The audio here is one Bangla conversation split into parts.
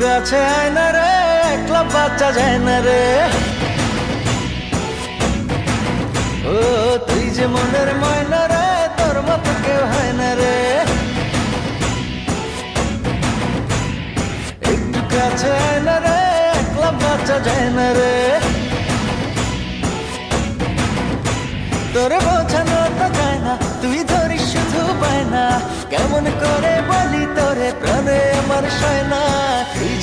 কাছে আয় না রে, একলা বাচ্চা যায় না রে। ও, তুই যে মনের ময়না রে, তোর মতো কেউ হয় না রে। একটু কাছে আয় রে, একলা বাচ্চা যায় না রে। তোরে বোঝানো তো যায় না, তুই ধরিস শুধু পায় না কেমন করে বলি তোরে, প্রাণে আমার সয় না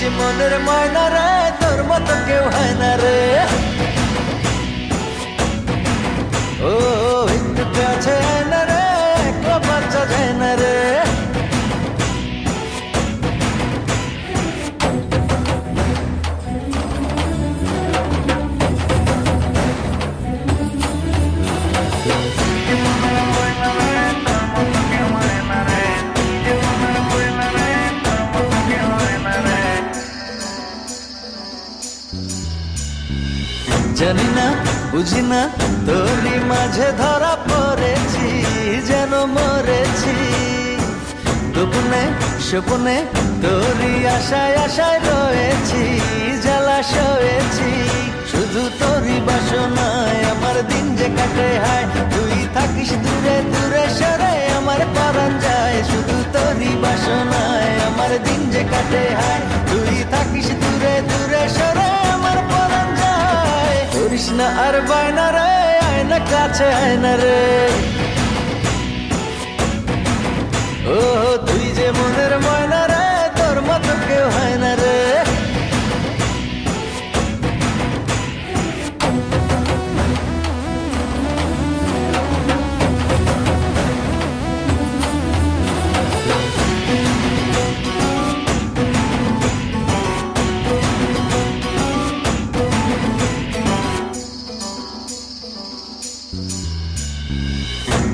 যে মনের ময়না রে তোর মতো কেউ হয় না রে। ও একটু জানি না, বুঝি না, তোরই মাঝে ধরা পড়েছি, যেন মরেছি। গোপনে, স্বপনে, তোরই আশায় আশায় রয়েছি, জ্বালা সয়েছি। শুধু তোরই বাসনায় আমার দিন যে কাটে হায়, তুই থাকিস দূরে দূরে সরে আমার পরাণ যায়। শুধু তোরই বাসনায় আমার দিন যে কাটে হায় আর বায়না রে আয়না কাছে আয়না রে। ও তুই যে মনের ময়না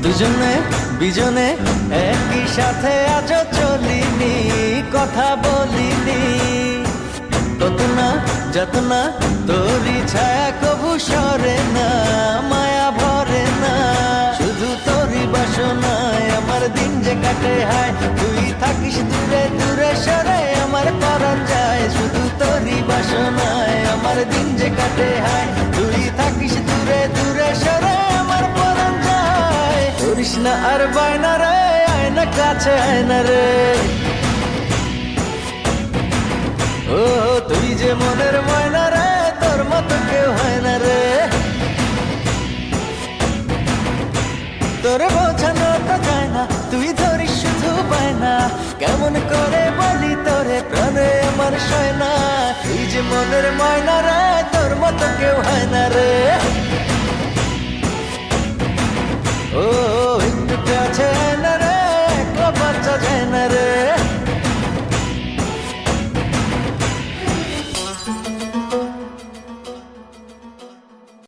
দুজনে, বিজনে একই সাথে আজ চলিনি, কথা বলিনি। কত না যত না তোরই ছায়া কবু সরে না, মায়া ভরে না। শুধু তোরই বাসনায় আমার দিন যে কাটে হায়, তুই থাকিস দূরে দূরে সরে আমার পরাণ যায় শুধু তোরই বাসনায় আমার দিন যে কাটে হায় না আর বায়না রে, আয়না কাছে আয়না রে। ও, তুই যে মনের ময়না রে, তোর মতো কেউ হয় না রে। তোরে বোঝানো তো যায় না, তুই ধরিস শুধু পায় না কেমন করে বলি তোরে, প্রাণে আমার সয় না। তুই যে মনের ময়না রে, তোর মতো কেউ হয় না রে।